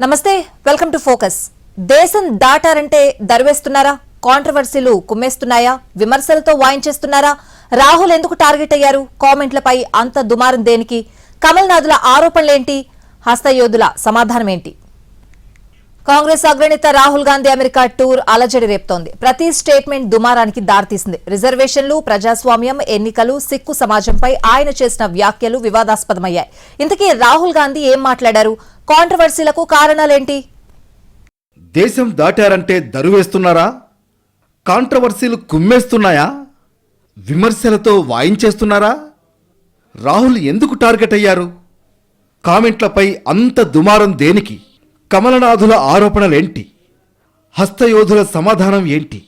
నమస్తే welcome to focus. దేశం దాటారంటే దరివేస్తున్నారా? కాంట్రవర్సీలు కుమ్మేస్తున్నాయా? విమర్శలతో వాయించేస్తున్నారా? రాహుల్ ఎందుకు టార్గెట్ అయ్యారు? కామెంట్లపై అంత దుమారం దేనికి? కమల్నాథుల ఆరోపణలేంటి? హస్తయోధుల సమాధానం ఏంటి కాంగ్రెస్ అగ్రనేత రాహుల్ గాంధీ అమెరికా టూర్ అలజడి రేపుతోంది. ప్రతి స్టేట్మెంట్ దుమారానికి దారితీసింది. రిజర్వేషన్లు ప్రజాస్వామ్యం ఎన్నికలు సిక్కు సమాజంపై ఆయన చేసిన వ్యాఖ్యలు వివాదాస్పదమయ్యాయి. ఇంతకీ రాహుల్ గాంధీ ఏం మాట్లాడారు? కాంట్రవర్సీలకు కారణాలేంటి? దేశం దాటారంటే దరువేస్తున్నారా కాంట్రవర్సీలు కుమ్మేస్తున్నాయా? విమర్శలతో వాయించేస్తున్నారా? రాహుల్ ఎందుకు టార్గెట్ అయ్యారు? కామెంట్లపై అంత దుమారం దేనికి? కమలనాథుల ఆరోపణలేంటి? హస్తయోధుల సమాధానం ఏంటి?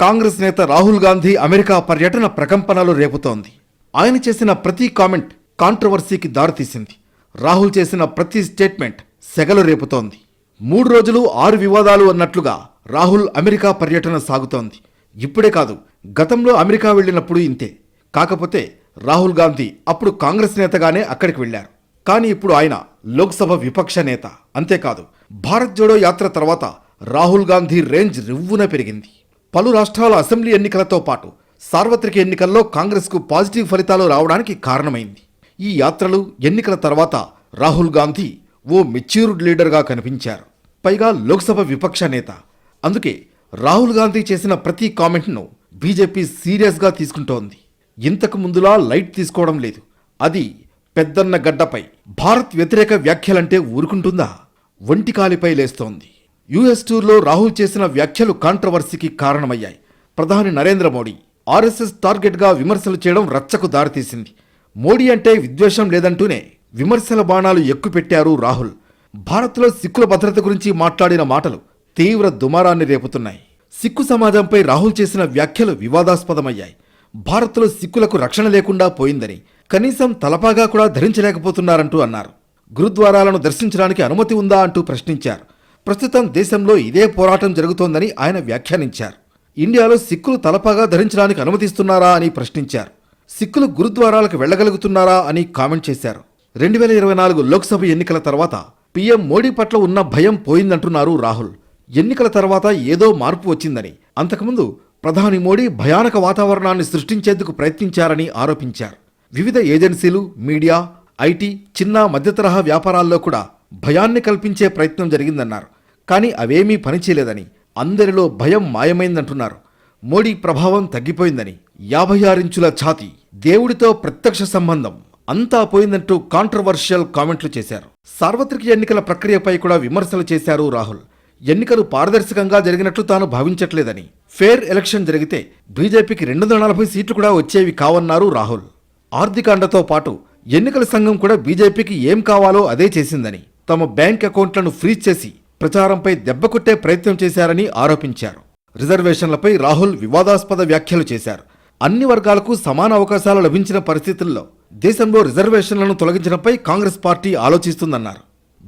కాంగ్రెస్ నేత రాహుల్ గాంధీ అమెరికా పర్యటన ప్రకంపనలు రేపుతోంది. ఆయన చేసిన ప్రతి కామెంట్ కాంట్రవర్సీకి దారితీసింది. రాహుల్ చేసిన ప్రతి స్టేట్మెంట్ సెగలు రేపుతోంది. మూడు రోజులు ఆరు వివాదాలు అన్నట్లుగా రాహుల్ అమెరికా పర్యటన సాగుతోంది. ఇప్పుడే కాదు గతంలో అమెరికా వెళ్ళినప్పుడు ఇంతే. కాకపోతే రాహుల్ గాంధీ అప్పుడు కాంగ్రెస్ నేతగానే అక్కడికి వెళ్ళారు కానీ ఇప్పుడు ఆయన లోక్సభ విపక్ష నేత. అంతేకాదు భారత్ జోడో యాత్ర తర్వాత రాహుల్ గాంధీ రేంజ్ రివ్వున పెరిగింది. పలు రాష్ట్రాల అసెంబ్లీ ఎన్నికలతో పాటు సార్వత్రిక ఎన్నికల్లో కాంగ్రెస్కు పాజిటివ్ ఫలితాలు రావడానికి కారణమైంది. ఈ యాత్రలు ఎన్నికల తర్వాత రాహుల్ గాంధీ ఓ మెచ్యూర్డ్ లీడర్గా కనిపించారు. పైగా లోక్సభ విపక్ష నేత. అందుకే రాహుల్ గాంధీ చేసిన ప్రతి కామెంట్ను బీజేపీ సీరియస్గా తీసుకుంటోంది. ఇంతకు ముందులా లైట్ తీసుకోవడం లేదు. అది పెద్దన్న గడ్డపై భారత్ వ్యతిరేక వ్యాఖ్యలంటే ఊరుకుంటుందా? ఒంటికాలిపై లేస్తోంది. యుఎస్ టూర్లో రాహుల్ చేసిన వ్యాఖ్యలు కాంట్రవర్సీకి కారణమయ్యాయి. ప్రధాని నరేంద్ర మోడీ ఆర్ఎస్ఎస్ టార్గెట్గా విమర్శలు చేయడం రచ్చకు దారితీసింది. మోడీ అంటే విద్వేషం లేదంటూనే విమర్శల బాణాలు ఎక్కుపెట్టారు రాహుల్. భారత్లో సిక్కుల భద్రత గురించి మాట్లాడిన మాటలు తీవ్ర దుమారాన్ని రేపుతున్నాయి. సిక్కు సమాజంపై రాహుల్ చేసిన వ్యాఖ్యలు వివాదాస్పదమయ్యాయి. భారత్లో సిక్కులకు రక్షణ లేకుండా పోయిందని కనీసం తలపాగా కూడా ధరించలేకపోతున్నారంటూ అన్నారు. గురుద్వారాలను దర్శించడానికి అనుమతి ఉందా అంటూ ప్రశ్నించారు. ప్రస్తుతం దేశంలో ఇదే పోరాటం జరుగుతోందని ఆయన వ్యాఖ్యానించారు. ఇండియాలో సిక్కులు తలపాగా ధరించడానికి అనుమతిస్తున్నారా అని ప్రశ్నించారు. సిక్కులు గురుద్వారాలకు వెళ్ళగలుగుతున్నారా అని కామెంట్ చేశారు. రెండు వేల ఇరవై నాలుగు లోక్సభ ఎన్నికల తర్వాత పీఎం మోడీ పట్ల ఉన్న భయం పోయిందంటున్నారు రాహుల్. ఎన్నికల తర్వాత ఏదో మార్పు వచ్చిందని అంతకుముందు ప్రధాని మోడీ భయానక వాతావరణాన్ని సృష్టించేందుకు ప్రయత్నించారని ఆరోపించారు. వివిధ ఏజెన్సీలు మీడియా ఐటీ చిన్న మధ్యతరహా వ్యాపారాల్లో కూడా భయాన్ని కల్పించే ప్రయత్నం జరిగిందన్నారు. కానీ అవేమీ పనిచేయలేదని అందరిలో భయం మాయమైందంటున్నారు. మోడీ ప్రభావం తగ్గిపోయిందని యాభై ఆరించుల ఛాతీ దేవుడితో ప్రత్యక్ష సంబంధం అంతా పోయిందంటూ కాంట్రవర్షియల్ కామెంట్లు చేశారు. సార్వత్రిక ఎన్నికల ప్రక్రియపై కూడా విమర్శలు చేశారు రాహుల్. ఎన్నికలు పారదర్శకంగా జరిగినట్లు తాను భావించట్లేదని. ఫేర్ ఎలక్షన్ జరిగితే బీజేపీకి రెండు వందల నలభై సీట్లు కూడా వచ్చేవి కావన్నారు రాహుల్. ఆర్థిక అండతో పాటు ఎన్నికల సంఘం కూడా బీజేపీకి ఏం కావాలో అదే చేసిందని తమ బ్యాంక్ అకౌంట్లను ఫ్రీజ్ చేసి ప్రచారంపై దెబ్బకొట్టే ప్రయత్నం చేశారని ఆరోపించారు. రిజర్వేషన్లపై రాహుల్ వివాదాస్పద వ్యాఖ్యలు చేశారు. అన్ని వర్గాలకు సమాన అవకాశాలు లభించిన పరిస్థితుల్లో దేశంలో రిజర్వేషన్లను తొలగించడంపై కాంగ్రెస్ పార్టీ ఆలోచిస్తుందన్నారు.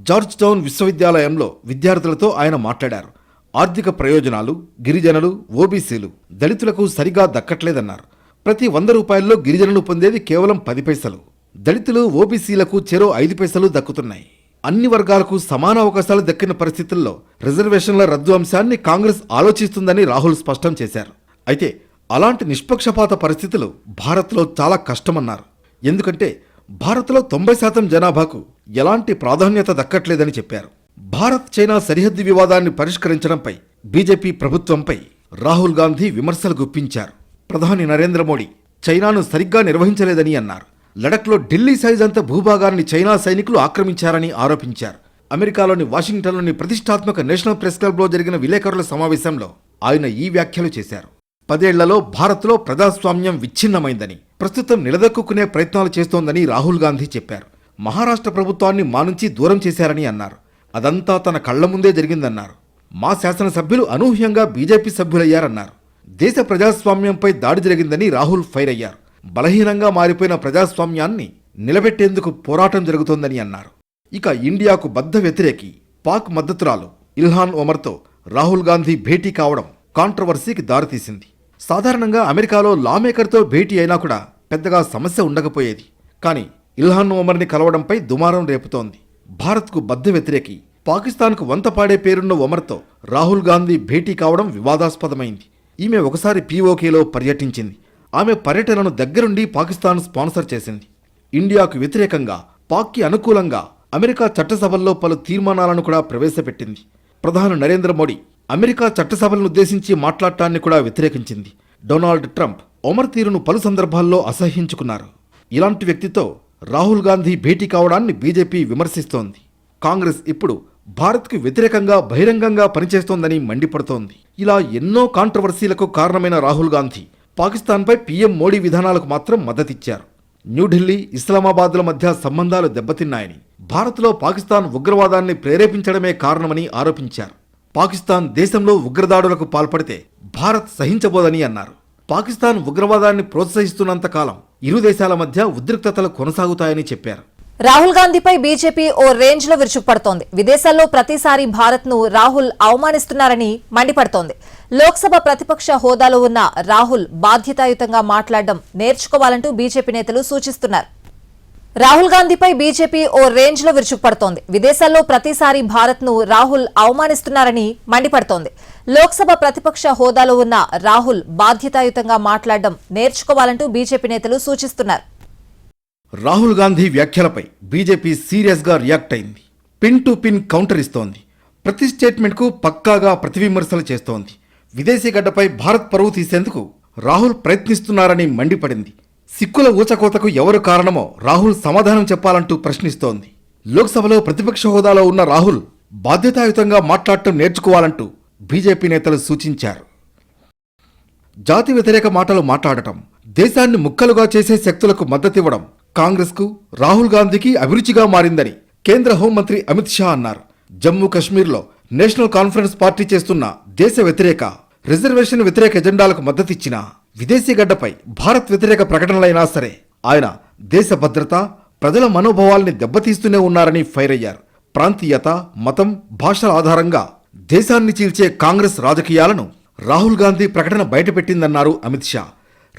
జార్జ్ టౌన్ విశ్వవిద్యాలయంలో విద్యార్థులతో ఆయన మాట్లాడారు. ఆర్థిక ప్రయోజనాలు గిరిజనులు ఓబీసీలు దళితులకు సరిగా దక్కట్లేదన్నారు. ప్రతి వంద రూపాయల్లో గిరిజనులు పొందేది కేవలం పది పైసలు. దళితులు ఓబీసీలకు చెరో ఐదు పైసలు దక్కుతున్నాయి. అన్ని వర్గాలకు సమాన అవకాశాలు దక్కిన పరిస్థితుల్లో రిజర్వేషన్ల రద్దు అంశాన్ని కాంగ్రెస్ ఆలోచిస్తుందని రాహుల్ స్పష్టం చేశారు. అయితే అలాంటి నిష్పక్షపాత పరిస్థితులు భారత్లో చాలా కష్టమన్నారు. ఎందుకంటే భారత్లో తొంభై శాతం జనాభాకు ఎలాంటి ప్రాధాన్యత దక్కట్లేదని చెప్పారు. భారత్ చైనా సరిహద్దు వివాదాన్ని పరిష్కరించడంపై బీజేపీ ప్రభుత్వంపై రాహుల్ గాంధీ విమర్శలు గుప్పించారు. ప్రధాని నరేంద్ర మోడీ చైనాను సరిగ్గా నిర్వహించలేదని అన్నారు. లడఖ్లో ఢిల్లీ సైజ్ అంత భూభాగాన్ని చైనా సైనికులు ఆక్రమించారని ఆరోపించారు. అమెరికాలోని వాషింగ్టన్లోని ప్రతిష్టాత్మక నేషనల్ ప్రెస్ క్లబ్లో జరిగిన విలేకరుల సమావేశంలో ఆయన ఈ వ్యాఖ్యలు చేశారు. పదేళ్ళలో భారత్లో ప్రజాస్వామ్యం విచ్ఛిన్నమైందని ప్రస్తుతం నిలదొక్కునే ప్రయత్నాలు చేస్తోందని రాహుల్ గాంధీ చెప్పారు. మహారాష్ట్ర ప్రభుత్వాన్ని మా నుంచి దూరం చేశారని అన్నారు. అదంతా తన కళ్ళ ముందే జరిగిందన్నారు. మా శాసనసభ్యులు అనూహ్యంగా బీజేపీ సభ్యులయ్యారన్నారు. దేశ ప్రజాస్వామ్యంపై దాడి జరిగిందని రాహుల్ ఫైర్ అయ్యారు. బలహీనంగా మారిపోయిన ప్రజాస్వామ్యాన్ని నిలబెట్టేందుకు పోరాటం జరుగుతోందని అన్నారు. ఇక ఇండియాకు బద్ధ వ్యతిరేకి పాక్ మద్దతురాలు ఇల్హాన్ ఒమర్తో రాహుల్ గాంధీ భేటీ కావడం కాంట్రవర్సీకి దారితీసింది. సాధారణంగా అమెరికాలో లామేకర్తో భేటీ అయినా కూడా పెద్దగా సమస్య ఉండకపోయేది. కానీ ఇల్హాన్ ఒమర్ని కలవడంపై దుమారం రేపుతోంది. భారత్కు బద్ధ వ్యతిరేకి పాకిస్తాన్కు వంతపాడే పేరున్న ఒమర్తో రాహుల్ గాంధీ భేటీ కావడం వివాదాస్పదమైంది. ఈమె ఒకసారి పీఓకేలో పర్యటించింది. ఆమె పర్యటనను దగ్గరుండి పాకిస్తాన్ స్పాన్సర్ చేసింది. ఇండియాకు వ్యతిరేకంగా పాక్కి అనుకూలంగా అమెరికా చట్టసభల్లో పలు తీర్మానాలను కూడా ప్రవేశపెట్టింది. ప్రధాని నరేంద్ర మోడీ అమెరికా చట్టసభలను ఉద్దేశించి మాట్లాడటాన్ని కూడా వ్యతిరేకించింది. డొనాల్డ్ ట్రంప్ ఒమర్ తీరును పలు సందర్భాల్లో అసహ్యించుకున్నారు. ఇలాంటి వ్యక్తితో రాహుల్ గాంధీ భేటీ కావడాన్ని బీజేపీ విమర్శిస్తోంది. కాంగ్రెస్ ఇప్పుడు భారత్కు వ్యతిరేకంగా బహిరంగంగా పనిచేస్తోందని మండిపడుతోంది. ఇలా ఎన్నో కాంట్రవర్సీలకు కారణమైన రాహుల్ గాంధీ పాకిస్తాన్పై పీఎం మోడీ విధానాలకు మాత్రం మద్దతిచ్చారు. న్యూఢిల్లీ ఇస్లామాబాద్ల మధ్య సంబంధాలు దెబ్బతిన్నాయని భారత్లో పాకిస్తాన్ ఉగ్రవాదాన్ని ప్రేరేపించడమే కారణమని ఆరోపించారు. పాకిస్తాన్ దేశంలో ఉగ్రదాడులకు పాల్పడితే భారత్ సహించబోదని అన్నారు. పాకిస్తాన్ ఉగ్రవాదాన్ని ప్రోత్సహిస్తున్నంత కాలం ఇరు దేశాల మధ్య ఉద్రిక్తతలు కొనసాగుతాయని చెప్పారు. రాహుల్ గాంధీపై బీజేపీ ఓ రేంజ్లో విరుచుకుపడుతోంది. విదేశాల్లో ప్రతిసారి భారత్ను రాహుల్ అవమానిస్తున్నారని మండిపడుతోంది. లోక్సభ ప్రతిపక్ష హోదాలో ఉన్న రాహుల్ బాధ్యతాయుతంగా మాట్లాడడం నేర్చుకోవాలంటూ బీజేపీ నేతలు సూచిస్తున్నారు. రాహుల్ గాంధీపై బీజేపీ ఓ రేంజ్లో విరుచుకుపడుతోంది. విదేశాల్లో ప్రతిసారి భారత్ను రాహుల్ అవమానిస్తున్నారని మండిపడుతోంది. లోక్సభ ప్రతిపక్ష హోదాలో ఉన్న రాహుల్ బాధ్యతాయుతంగా మాట్లాడడం నేర్చుకోవాలంటూ బీజేపీ నేతలు సూచిస్తున్నారు. రాహుల్ గాంధీ వ్యాఖ్యలపై బీజేపీ సీరియస్గా రియాక్ట్ అయింది. పిన్ టు పిన్ కౌంటర్ ఇస్తోంది. ప్రతి స్టేట్మెంట్కు పక్కాగా ప్రతివిమర్శలు చేస్తోంది. విదేశీ గడ్డపై భారత్ పరువు తీసేందుకు రాహుల్ ప్రయత్నిస్తున్నారని మండిపడింది. సిక్కుల ఊచకోతకు ఎవరు కారణమో రాహుల్ సమాధానం చెప్పాలంటూ ప్రశ్నిస్తోంది. లోక్సభలో ప్రతిపక్ష హోదాలో ఉన్న రాహుల్ బాధ్యతాయుతంగా మాట్లాడటం నేర్చుకోవాలంటూ బీజేపీ నేతలు సూచించారు. జాతి వ్యతిరేక మాటలు మాట్లాడటం దేశాన్ని ముక్కలుగా చేసే శక్తులకు మద్దతివ్వడం కాంగ్రెస్కు రాహుల్ గాంధీకి అభిరుచిగా మారిందని కేంద్ర హోంమంత్రి అమిత్ షా అన్నారు. జమ్మూ కశ్మీర్లో నేషనల్ కాన్ఫరెన్స్ పార్టీ చేస్తున్న దేశ వ్యతిరేక రిజర్వేషన్ వ్యతిరేక ఎజెండాలకు మద్దతిచ్చినా విదేశీ గడ్డపై భారత్ వ్యతిరేక ప్రకటనలైనా సరే ఆయన దేశ భద్రత ప్రజల మనోభావాల్ని దెబ్బతీస్తూనే ఉన్నారని ఫైర్ అయ్యారు. ప్రాంతీయత మతం భాషల ఆధారంగా దేశాన్ని చీల్చే కాంగ్రెస్ రాజకీయాలను రాహుల్ గాంధీ ప్రకటన బయటపెట్టిందన్నారు అమిత్ షా.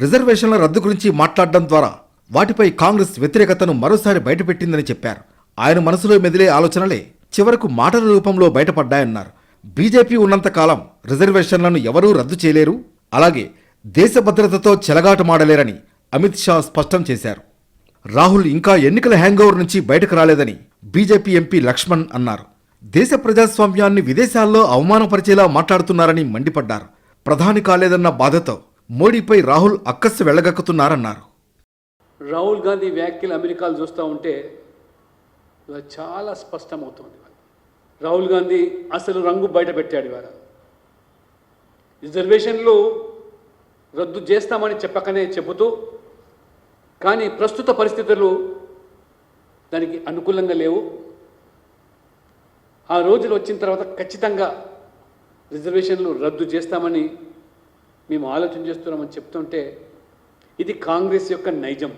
రిజర్వేషన్ల రద్దు గురించి మాట్లాడడం ద్వారా వాటిపై కాంగ్రెస్ వ్యతిరేకతను మరోసారి బయటపెట్టిందని చెప్పారు. ఆయన మనసులో మెదిలే ఆలోచనలే చివరకు మాటల రూపంలో బయటపడ్డాయన్నారు. బీజేపీ ఉన్నంతకాలం రిజర్వేషన్లను ఎవరూ రద్దు చేయలేరు. అలాగే దేశ భద్రతతో చెలగాటమాడలేరని అమిత్ షా స్పష్టం చేశారు. రాహుల్ ఇంకా ఎన్నికల హ్యాంగోవర్ నుంచి బయటకు రాలేదని బీజేపీ ఎంపీ లక్ష్మణ్ అన్నారు. దేశ ప్రజాస్వామ్యాన్ని విదేశాల్లో అవమానపరిచేలా మాట్లాడుతున్నారని మండిపడ్డారు. ప్రధాని కాలేదన్న బాధతో మోడీపై రాహుల్ అక్కస్సు వెళ్ళగక్కుతున్నారన్నారు రాహుల్ గాంధీ వ్యాఖ్యలు అమెరికాలు చూస్తూ ఉంటే చాలా స్పష్టమవుతుంది రాహుల్ గాంధీ అసలు రంగు బయట పెట్టాడు ఇవాళ. రిజర్వేషన్లు రద్దు చేస్తామని చెప్పకనే చెబుతూ కానీ ప్రస్తుత పరిస్థితులు దానికి అనుకూలంగా లేవు. ఆ రోజులు వచ్చిన తర్వాత ఖచ్చితంగా రిజర్వేషన్లు రద్దు చేస్తామని మేము ఆలోచన చేస్తున్నామని చెప్తుంటే ఇది కాంగ్రెస్ యొక్క నైజం.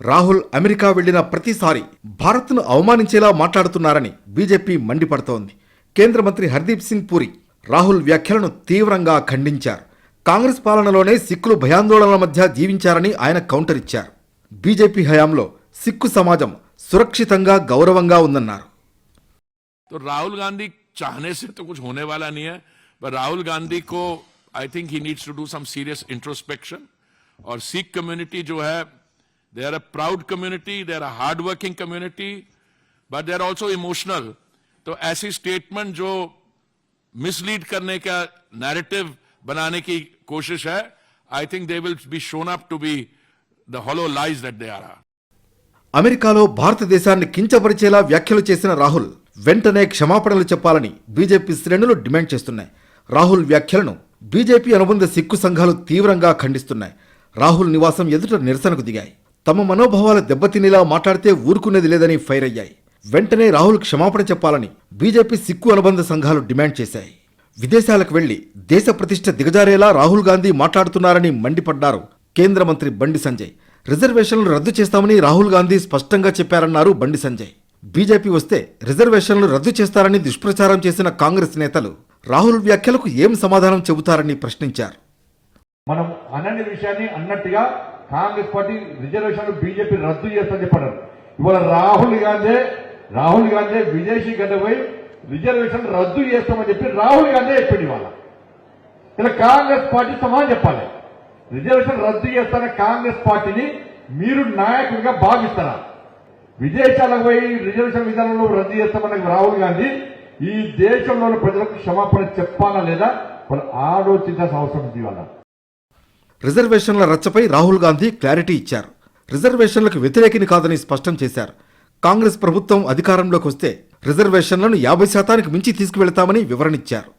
రాహుల్ అమెరికా వెళ్ళిన ప్రతిసారి భారత్ను అవమానించేలా మాట్లాడుతున్నారని బీజేపీ మండిపడుతోంది. కేంద్ర మంత్రి హర్దీప్ సింగ్ పూరి రాహుల్ వ్యాఖ్యలను తీవ్రంగా ఖండించారు. కాంగ్రెస్ పాలనలోనే సిక్కులు భయాందోళనల మధ్య జీవించారని ఆయన కౌంటర్ ఇచ్చారు బీజేపీ హయాంలో సిక్కు సమాజం సురక్షితంగా గౌరవంగా ఉందన్నారు तो राहुल गांधी चाहने से तो कुछ होने वाला नहीं है पर राहुल गांधी को I think he needs to do some serious introspection और सिख कम्युनिटी जो है they are a proud community they are a hard working community but they are also emotional तो ऐसी स्टेटमेंट जो मिसलीड करने का नैरेटिव बनाने की कोशिश है I think they will be shown up to be the hollow lies that they are అమెరికాలో భారతదేశాన్ని కించపరిచేలా వ్యాఖ్యలు చేసిన రాహుల్ వెంటనే క్షమాపణలు చెప్పాలని బీజేపీ శ్రేణులు డిమాండ్ చేస్తున్నాయి రాహుల్ వ్యాఖ్యలను బీజేపీ అనుబంధ సిక్కు సంఘాలు తీవ్రంగా ఖండిస్తున్నాయి రాహుల్ నివాసం ఎదుట నిరసనకు దిగాయి తమ మనోభావాలు దెబ్బతినేలా మాట్లాడితే ఊరుకునేది లేదని ఫైర్ అయ్యాయి వెంటనే రాహుల్ క్షమాపణ చెప్పాలని బీజేపీ సిక్కు అనుబంధ సంఘాలు డిమాండ్ చేశాయి విదేశాలకు వెళ్ళి దేశ ప్రతిష్ట దిగజారేలా రాహుల్ గాంధీ మాట్లాడుతున్నారని మండిపడ్డారు కేంద్ర మంత్రి బండి సంజయ్. రిజర్వేషన్లు రద్దు చేస్తామని రాహుల్ గాంధీ స్పష్టంగా చెప్పారన్నారు బండి సంజయ్. బీజేపీ వస్తే రిజర్వేషన్లు రద్దు చేస్తారని దుష్ప్రచారం చేసిన కాంగ్రెస్ నేతలు రాహుల్ వ్యాఖ్యలకు ఏం సమాధానం చెబుతారని ప్రశ్నించారు. మనం అనని విషయాన్ని అన్నట్టుగా కాంగ్రెస్ పార్టీ రిజర్వేషన్లు బీజేపీ రద్దు చేస్తా చెప్పారు ఇవాళ రాహుల్ గాంధీ రాహుల్ గాంధీ విదేశీ గడ్డపై రిజర్వేషన్ రద్దు చేస్తామని చెప్పి రాహుల్ గాంధీ చెప్పింది వాళ్ళ ఇలా కాంగ్రెస్ పార్టీ సమానం చెప్పాలి. రిజర్వేషన్ రద్దు చేస్తాన కాంగ్రెస్ పార్టీని మీరు నాయకుడిగా భావిస్తారా? విదేశాలకు పోయి రిజర్వేషన్ విధానంలో రద్దు చేస్తామని రాహుల్ గాంధీ ఈ దేశంలోని ప్రజలకు క్షమాపణ చెప్పాలా లేదా? వాళ్ళు ఆలోచించాల్సిన అవసరం ఉంది ఇవాళ. రిజర్వేషన్ల రచ్చపై రాహుల్ గాంధీ క్లారిటీ ఇచ్చారు. రిజర్వేషన్లకు వ్యతిరేకిని కాదని స్పష్టం చేశారు. కాంగ్రెస్ ప్రభుత్వం అధికారంలోకి వస్తే రిజర్వేషన్లను యాభై శాతానికి మించి తీసుకువెళతామని వివరణిచ్చారు.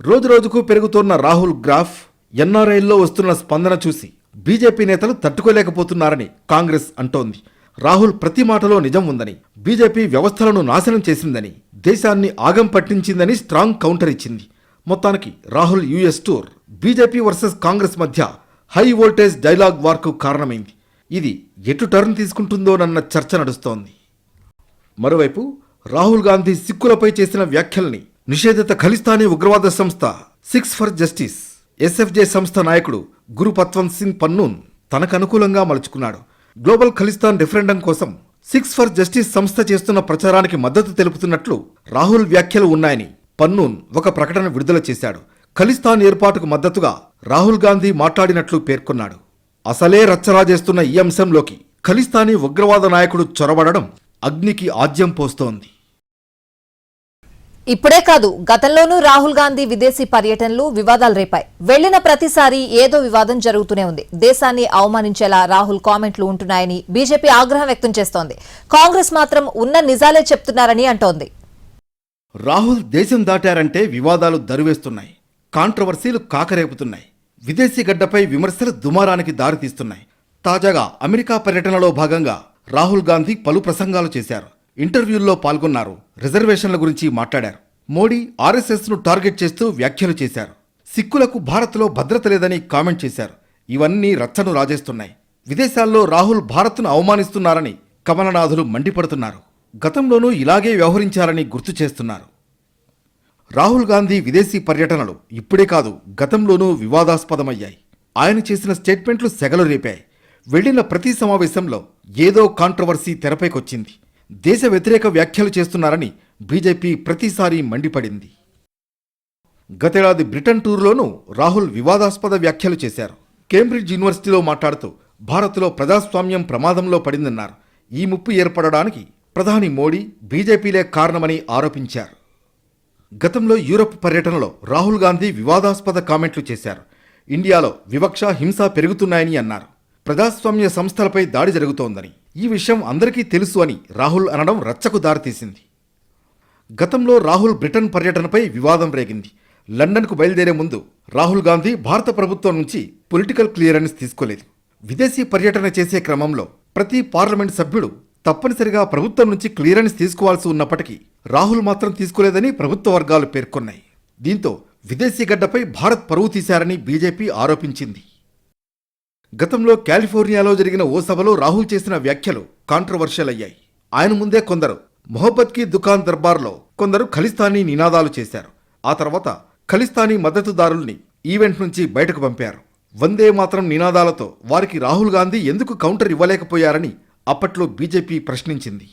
రోజురోజుకు పెరుగుతోన్న రాహుల్ గ్రాఫ్ ఎన్ఆర్ఐల్లో వస్తున్న స్పందన చూసి బీజేపీ నేతలు తట్టుకోలేకపోతున్నారని కాంగ్రెస్ అంటోంది. రాహుల్ ప్రతి మాటలో నిజం ఉందని బీజేపీ వ్యవస్థలను నాశనం చేసిందని దేశాన్ని ఆగం పట్టించిందని స్ట్రాంగ్ కౌంటర్ ఇచ్చింది. మొత్తానికి Rahul US tour BJP versus Congress మధ్య హై వోల్టేజ్ డైలాగ్ వార్కు కారణమైంది. ఇది ఎటు టర్న్ తీసుకుంటుందోనన్న చర్చ నడుస్తోంది. మరోవైపు రాహుల్ గాంధీ సిక్కులపై చేసిన వ్యాఖ్యల్ని నిషేధిత ఖలిస్తానీ ఉగ్రవాద సంస్థ సిక్స్ ఫర్ జస్టిస్ ఎస్ఎఫ్జే సంస్థ నాయకుడు గురు పత్వంత్ సింగ్ పన్నూన్ తనకు అనుకూలంగా మలుచుకున్నాడు. గ్లోబల్ ఖలిస్తాన్ రిఫరెండం కోసం సిక్స్ ఫర్ జస్టిస్ సంస్థ చేస్తున్న ప్రచారానికి మద్దతు తెలుపుతున్నట్లు రాహుల్ వ్యాఖ్యలు ఉన్నాయని పన్నూన్ ఒక ప్రకటన విడుదల చేశాడు. ఖలిస్తాన్ ఏర్పాటుకు మద్దతుగా రాహుల్ గాంధీ మాట్లాడినట్లు పేర్కొన్నాడు. అసలే రచ్చరాజేస్తున్న ఈ అంశంలోకి ఖలిస్తానీ ఉగ్రవాద నాయకుడు చొరబడడం అగ్నికి ఆజ్యం పోస్తోంది. ఇప్పుడే కాదు గతంలోనూ రాహుల్ గాంధీ విదేశీ పర్యటనలు వివాదాలు రేపాయి. వెళ్ళిన ప్రతిసారి ఏదో వివాదం జరుగుతూనే ఉంది. దేశాన్ని అవమానించేలా రాహుల్ కామెంట్లు ఉంటున్నాయని బీజేపీ ఆగ్రహం వ్యక్తం చేస్తోంది. కాంగ్రెస్ మాత్రం ఉన్న నిజాలే చెప్తున్నారని అంటోంది. రాహుల్ దేశం దాటారంటే వివాదాలు దరివేస్తున్నాయి. కాంట్రవర్సీలు కాకరేపుతున్నాయి. విదేశీ గడ్డపై విమర్శలు దుమారానికి దారితీస్తున్నాయి. తాజాగా అమెరికా పర్యటనలో భాగంగా రాహుల్ గాంధీ పలు ప్రసంగాలు చేశారు. ఇంటర్వ్యూల్లో పాల్గొన్నారు. రిజర్వేషన్ల గురించి మాట్లాడారు. మోడీ ఆర్ఎస్ఎస్ను టార్గెట్ చేస్తూ వ్యాఖ్యలు చేశారు. సిక్కులకు భారత్లో భద్రత లేదని కామెంట్ చేశారు. ఇవన్నీ రచ్చను రాజేస్తున్నాయి. విదేశాల్లో రాహుల్ భారత్ను అవమానిస్తున్నారని కమలనాథులు మండిపడుతున్నారు. గతంలోనూ ఇలాగే వ్యవహరించారని గుర్తు చేస్తున్నారు. రాహుల్ గాంధీ విదేశీ పర్యటనలు ఇప్పుడే కాదు గతంలోనూ వివాదాస్పదమయ్యాయి. ఆయన చేసిన స్టేట్మెంట్లు సెగలు రేపాయి. వెళ్ళిన ప్రతి సమావేశంలో ఏదో కాంట్రవర్సీ తెరపైకొచ్చింది. దేశ వ్యతిరేక వ్యాఖ్యలు చేస్తున్నారని బీజేపీ ప్రతిసారి మండిపడింది. గతేడాది బ్రిటన్ టూర్లోనూ రాహుల్ వివాదాస్పద వ్యాఖ్యలు చేశారు. కేంబ్రిడ్జ్ యూనివర్సిటీలో మాట్లాడుతూ భారత్లో ప్రజాస్వామ్యం ప్రమాదంలో పడిందన్నారు. ఈ ముప్పు ఏర్పడడానికి ప్రధాని మోడీ బీజేపీలే కారణమని ఆరోపించారు. గతంలో యూరప్ పర్యటనలో రాహుల్ గాంధీ వివాదాస్పద కామెంట్లు చేశారు. ఇండియాలో వివక్ష హింస పెరుగుతున్నాయని అన్నారు. ప్రజాస్వామ్య సంస్థలపై దాడి జరుగుతోందని. ఈ విషయం అందరికీ తెలుసు అని రాహుల్ అనడం రచ్చకు దారితీసింది. గతంలో రాహుల్ బ్రిటన్ పర్యటనపై వివాదం రేగింది. లండన్కు బయలుదేరే ముందు రాహుల్ గాంధీ భారత ప్రభుత్వం నుంచి పొలిటికల్ క్లియరెన్స్ తీసుకోలేదు. విదేశీ పర్యటన చేసే క్రమంలో ప్రతి పార్లమెంట్ సభ్యుడు తప్పనిసరిగా ప్రభుత్వం నుంచి క్లియరెన్స్ తీసుకోవాల్సి ఉన్నప్పటికీ రాహుల్ మాత్రం తీసుకోలేదని ప్రభుత్వ వర్గాలు పేర్కొన్నాయి. దీంతో విదేశీ గడ్డపై భారత్ పరువు తీశారని బీజేపీ ఆరోపించింది. గతంలో కాలిఫోర్నియాలో జరిగిన ఓ సభలో రాహుల్ చేసిన వ్యాఖ్యలు కాంట్రవర్షియల్ అయ్యాయి. ఆయన ముందే కొందరు మొహబ్బత్కి దుకాన్ దర్బార్లో కొందరు ఖలిస్తానీ నినాదాలు చేశారు. ఆ తర్వాత ఖలిస్తానీ మద్దతుదారుల్ని ఈవెంట్ నుంచి బయటకు పంపారు. వందే మాత్రం నినాదాలతో వారికి రాహుల్ గాంధీ ఎందుకు కౌంటర్ ఇవ్వలేకపోయారని అప్పట్లో బీజేపీ ప్రశ్నించింది.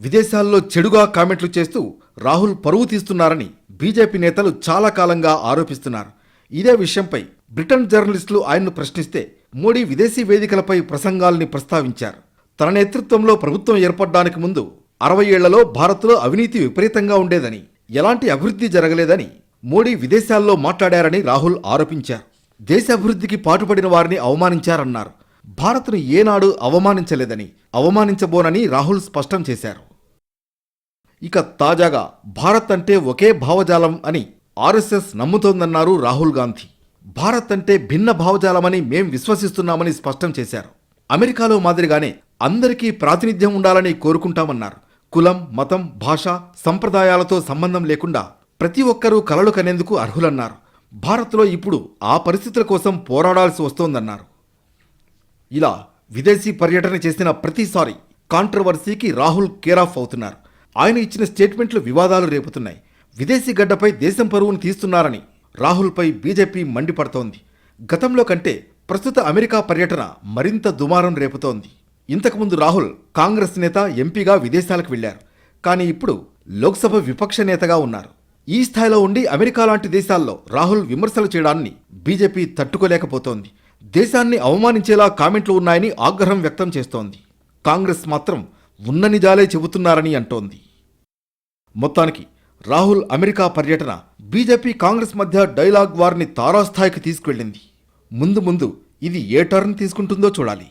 విదేశాల్లో చెడుగా కామెంట్లు చేస్తూ రాహుల్ పరువు తీస్తున్నారని బీజేపీ నేతలు చాలా కాలంగా ఆరోపిస్తున్నారు. ఇదే విషయంపై బ్రిటన్ జర్నలిస్టులు ఆయన్ను ప్రశ్నిస్తే మోడీ విదేశీ వేదికలపై ప్రసంగాల్ని ప్రస్తావించారు. తన నేతృత్వంలో ప్రభుత్వం ఏర్పడ్డానికి ముందు అరవై ఏళ్ళలో భారత్లో అవినీతి విపరీతంగా ఉండేదని ఎలాంటి అభివృద్ధి జరగలేదని మోడీ విదేశాల్లో మాట్లాడారని రాహుల్ ఆరోపించారు. దేశ అభివృద్ధికి పాటుపడిన వారిని అవమానించారన్నారు. భారత్ను ఏనాడు అవమానించలేదని అవమానించబోనని రాహుల్ స్పష్టం చేశారు. ఇక తాజాగా భారత్ అంటే ఒకే భావజాలం అని ఆర్ఎస్ఎస్ నమ్ముతోందన్నారు రాహుల్ గాంధీ. భారత్ అంటే భిన్న భావజాలమని మేం విశ్వసిస్తున్నామని స్పష్టం చేశారు. అమెరికాలో మాదిరిగానే అందరికీ ప్రాతినిధ్యం ఉండాలని కోరుకుంటామన్నారు. కులం మతం భాష సంప్రదాయాలతో సంబంధం లేకుండా ప్రతి ఒక్కరూ కలలు కనేందుకు అర్హులన్నారు. భారత్లో ఇప్పుడు ఆ పరిస్థితుల కోసం పోరాడాల్సి వస్తోందన్నారు. ఇలా విదేశీ పర్యటన చేసిన ప్రతిసారి కాంట్రవర్సీకి రాహుల్ కేరాఫ్ అవుతున్నారు. ఆయన ఇచ్చిన స్టేట్మెంట్లు వివాదాలు రేపుతున్నాయి. విదేశీ గడ్డపై దేశం పరువును తీస్తున్నారని రాహుల్పై బీజేపీ మండిపడుతోంది. గతంలో కంటే ప్రస్తుత అమెరికా పర్యటన మరింత దుమారం రేపుతోంది. ఇంతకుముందు రాహుల్ కాంగ్రెస్ నేత ఎంపీగా విదేశాలకు వెళ్ళారు కానీ ఇప్పుడు లోక్సభ విపక్ష నేతగా ఉన్నారు. ఈ స్థాయిలో ఉండి అమెరికా లాంటి దేశాల్లో రాహుల్ విమర్శలు చేయడాన్ని బీజేపీ తట్టుకోలేకపోతోంది. దేశాన్ని అవమానించేలా కామెంట్లు ఉన్నాయని ఆగ్రహం వ్యక్తం చేస్తోంది. కాంగ్రెస్ మాత్రం ఉన్న నిజాలే చెబుతున్నారని అంటోంది. మొత్తానికి రాహుల్ అమెరికా పర్యటన బీజేపీ కాంగ్రెస్ మధ్య డైలాగ్ వార్ని తారాస్థాయికి తీసుకెళ్ళింది ముందు ముందు ఇది ఏ టర్న్ తీసుకుంటుందో చూడాలి.